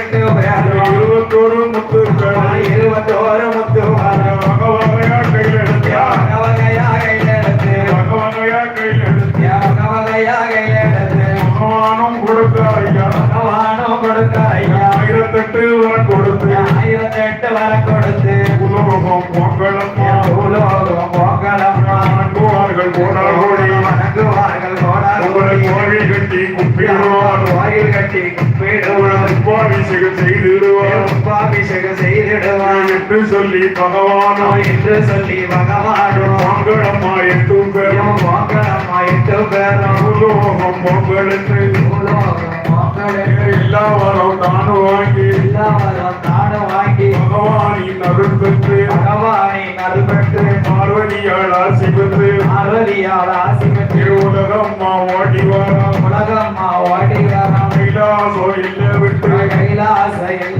பேரும் இருபத்தோரு முத்துக்கள் இருபத்தோரு முத்து வகையா கையில் எடுத்தியா வகை வகையாக எடுத்து வகை வகையா கையில் எடுத்து வகை வகையாக எடுத்து பகவானும் கொடுத்த ஐயா. பகவானும் கொடுத்த ஐயா ஆயிரத்தெட்டு வர கொடுத்து. ஆயிரத்தி எட்டு வர கொடுத்து உலோகம் பொங்கலம்மா உலோகம் போக்கலம்மா வணங்குவார்கள் கோடார் கோவில் கட்டி கும்பிடுவார். கோயில் கட்டி கும்பிடுவார். உபாபிஷேகம் செய்திடுவார். செய்திடுவார். என்று சொல்லி பகவானோ என்று சொல்லி பகவானும் மங்களம்மா எட்டு பேரும் போக்கலம்மா எட்டு பேரும் உலோகம் பொங்கலுக்கு எல்லா வரம் தானு வாங்கி. எல்லாவரும் தாடு வாங்கி. பகவானின் அருள் பெற்று பகவானின் அருள்பெற்று பார்வதியால் ஆசி பெற்று. அருளியால் ஆசி பெற்று. உலகம்மா ஓடி வாரா. உலகம்மா ஓடியாராம் கைலாசோ இல்ல விட்டு. கைலாச இல்ல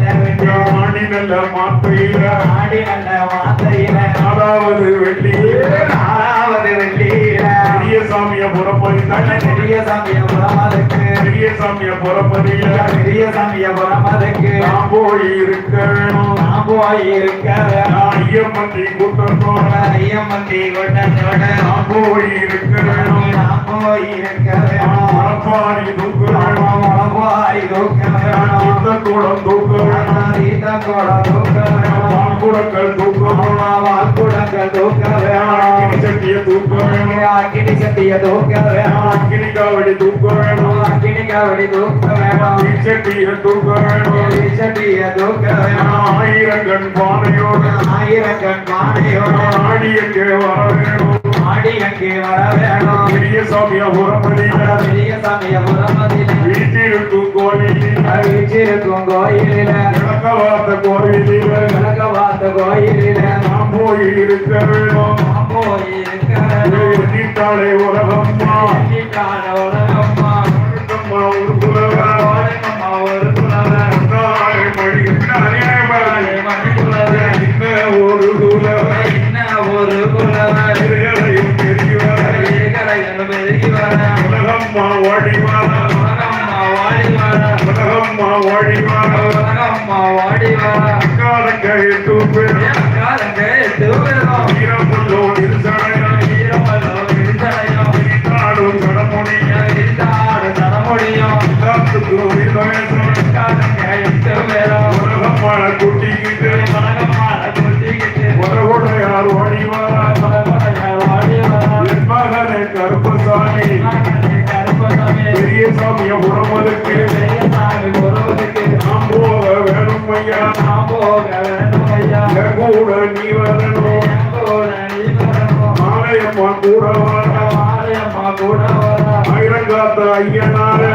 நல்ல மாத்தையில ஆடி நல்ல மாத்தையில ஆறாவது வெள்ளியில. ஆறாவது வெள்ளியில. பெரிய சாமிய புறப்பதித்தாங்க பெரிய சாமிய புறமதுக்கு பெரிய சாமிய புறப்பதியில. பெரிய சாமிய புறமதுக்கு நான் போய் இருக்க வேணும் நான் போய் இருக்க நான் ஐயப்பட்டி கூட்டத்தோட. ஐயம்மந்தி கொண்டதோட நான் போய் இருக்க வேணும் நான் போய் இருக்க நான் மரப்பாடி தூக்க வேணும் முளப்பாரி தூக்க நான் வேணும் இந்த கூடம் தூக்க வேணும் சீதா கூட தூக்க வேணும் நான் குடங்கள் தூக்க வேணும் வாக்குடங்கள் தூக்க நான் வேணும் அக்கினி சட்டிய தூக்க வேணும் அக்கினி சட்டிய தூக்க வேணும் அக்கினி காவடி தூக்க வேணும் அக்கினி காவடி தூக்க வேணும் சட்டிய தூக்க வேணும் சட்டிய தூக்க வேணும் நான் ஆயிரங்கண் பானையோடு ஆயிரக்கண் மாலையோட எங்கே வர வேணும். பெரிய சாமிய புறப்பதியில பெரிய சாமிய புறமதியில வீட்டிருக்கும் கோயிலில். வீச்சிருக்கும் கோயிலில. விளக்க வார்த்த கோயிலில். விளக்க கோயிலில நான் போய் இருக்க வேணும் நாம் போய் இருக்க வேணும் எண்ணிட்டாளே உலகம்மா ஓடிவார உலகம்மா வாடி வர உலகம்மா ஓடிவார உலகம்மா எட்டு பேர் எட்டு பேரும் வீரமுள்ளோ இருசடையா எட்டு பேரும் குட்டிக்கிட்டு கருப்பசாமி. பெரிய சாமிய புறமதுக்கு நாம் போக வேணும் ஐயா நாம் போக வேண்டும் ஐயா கூட நீ வரணும் கூட மாலையம்மா கூட வர மாரியம்மா கூட வர ஆயிரங்காத்த ஐயனாரு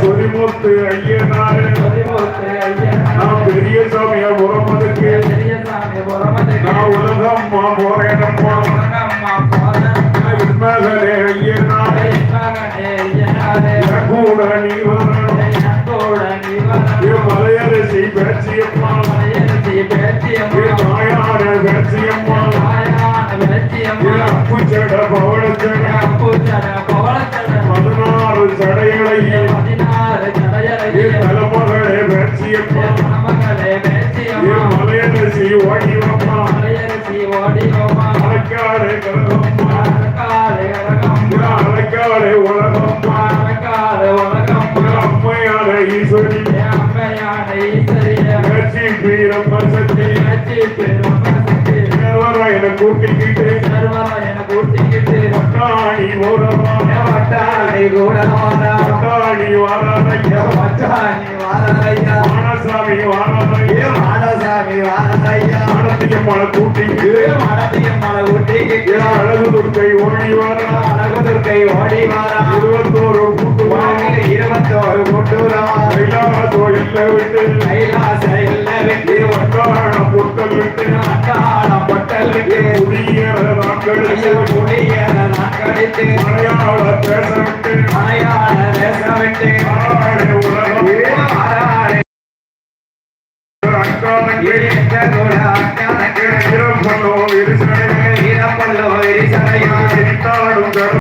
சொரிமுத்து ஐயனாரு? நான் பெரிய சாமிய புறமதுக்கு நான் உலகம்மா போறேன் என் மகனே ஐயனாரு. கூட நீ வரணும். என் மலையரசி பேச்சியம்மா தாயான பேச்சியம்மா பவளச்சட பதினாறு தலைமகளே பேச்சியம்மா என் மலையரசி ஓடிவம்மா ஈஸ்வரி பேச்சி பீரம் பசத்தி தேவராயன கூட்டிக்கிட்டு பட்டாணி ஓரமா பட்டாணி வாராதையா மானசாமி அழகு துர்க்கை ஓடி வாரா ஓடி வாரா பொட்டல் விட்டு புதிய நாட்கள் முடிய நாக்கடித்து மலையாள பேச விட்டு மலையாள தேச விட்டு ஆடு உலகம் ஆறாடு அக்கானங்கள் என்ற கூட அக்கானக்கு இரம் பண்ணோ இருசனை வீரப்பல்லோ எரிசனையும் தாடும்